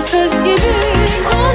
söz gibi. Oh.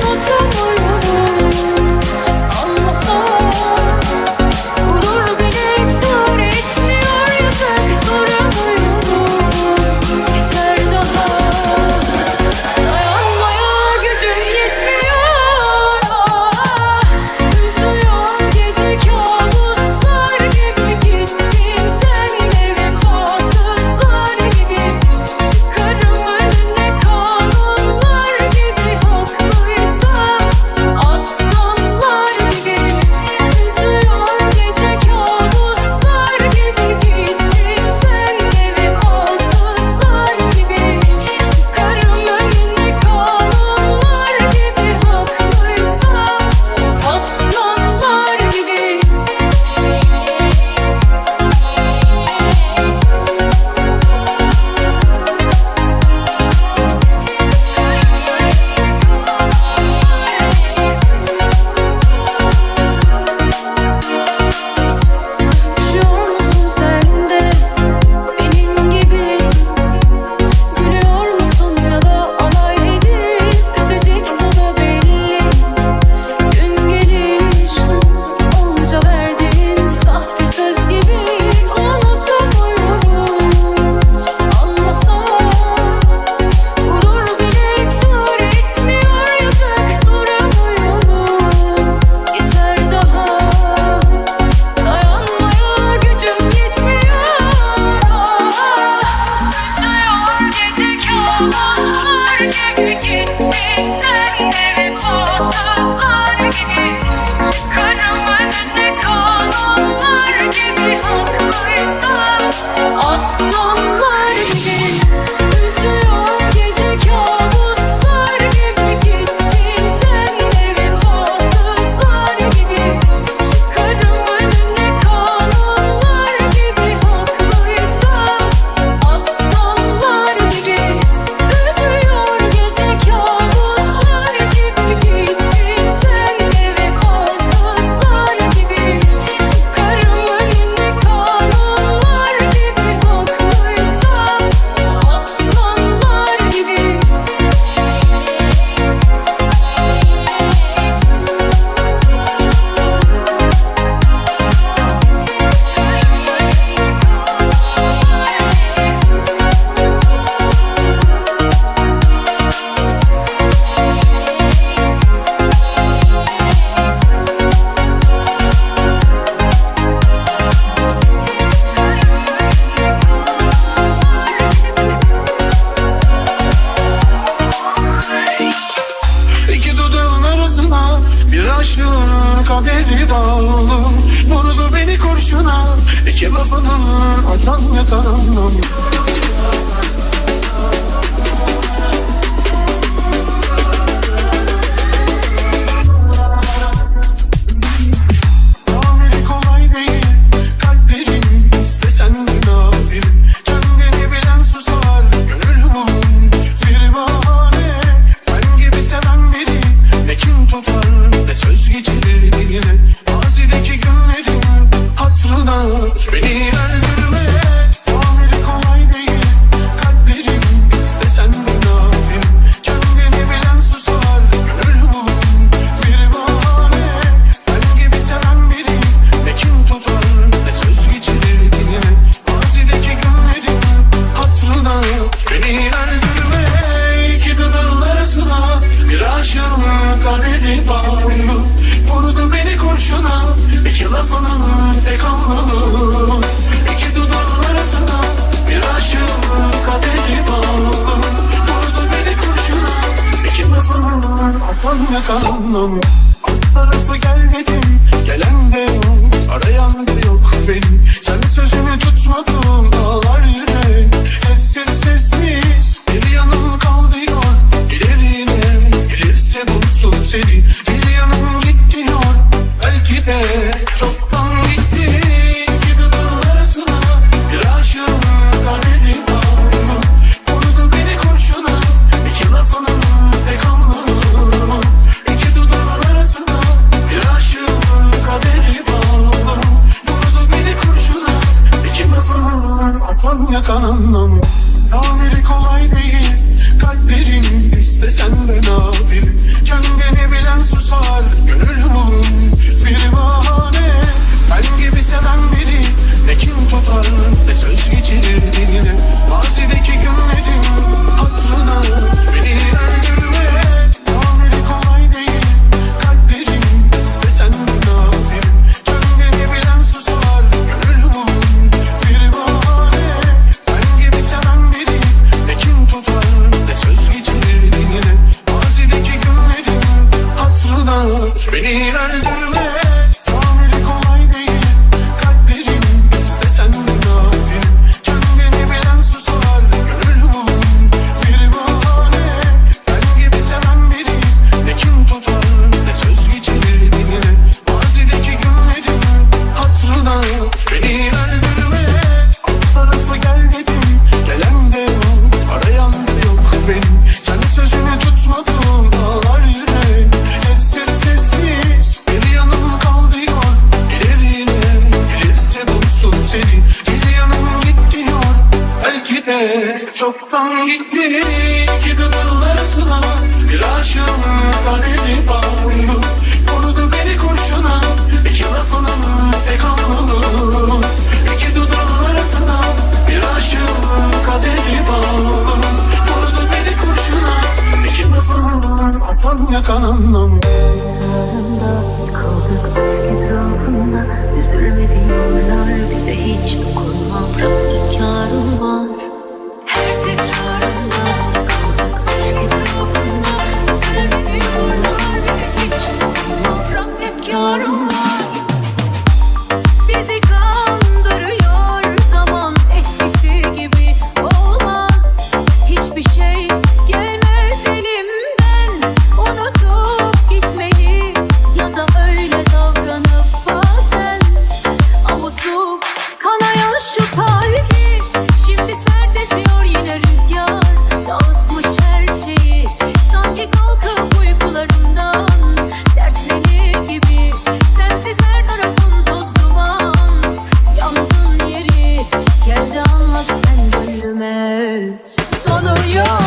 biri bağırdı Vurdu beni kurşuna. Bir yıla sana tek anladım. İki dudağın arasına Bir aşığım kaderi bağlı Vurdu beni kurşuna. Bir yıla sana atan ve kanlım Tarafı gel dedim Gelen de yok. Arayan da yok benim Sen sözünü tutmadın Ağlar yürek Sessiz sessiz city. Sonu yok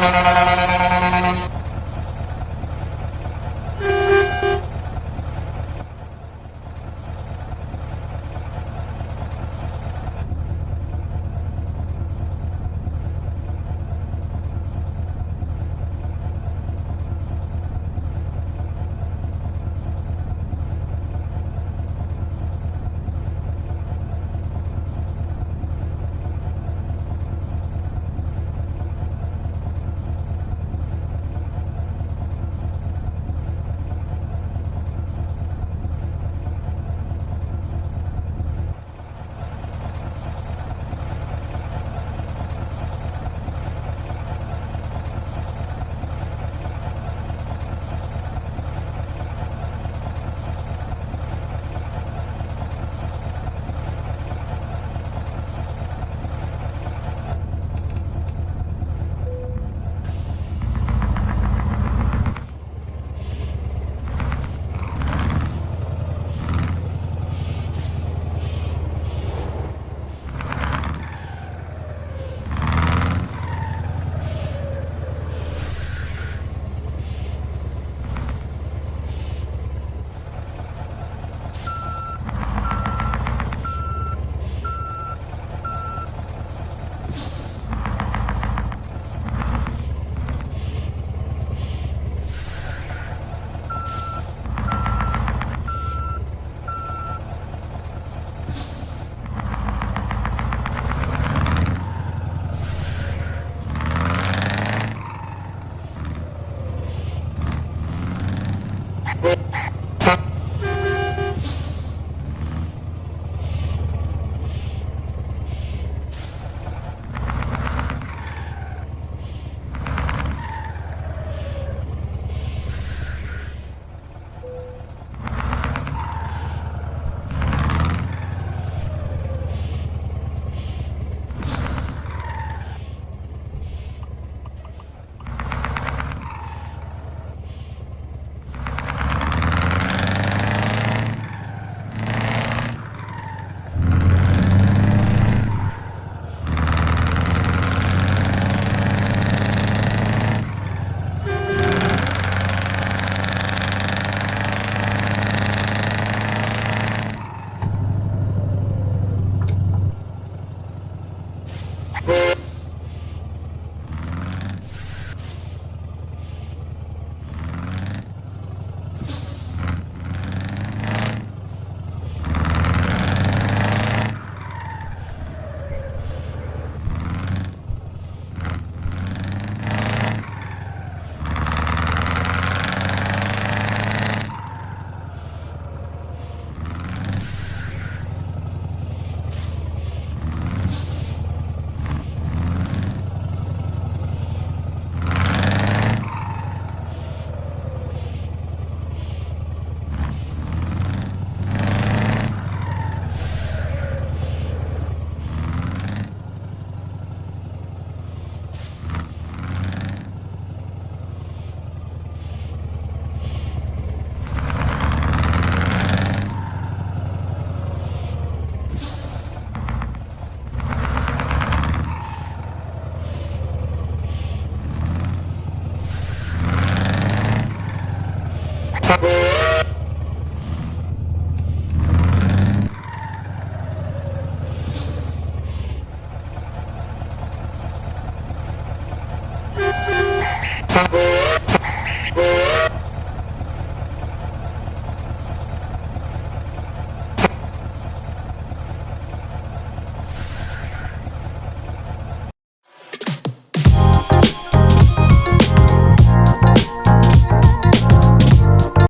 Música Bye.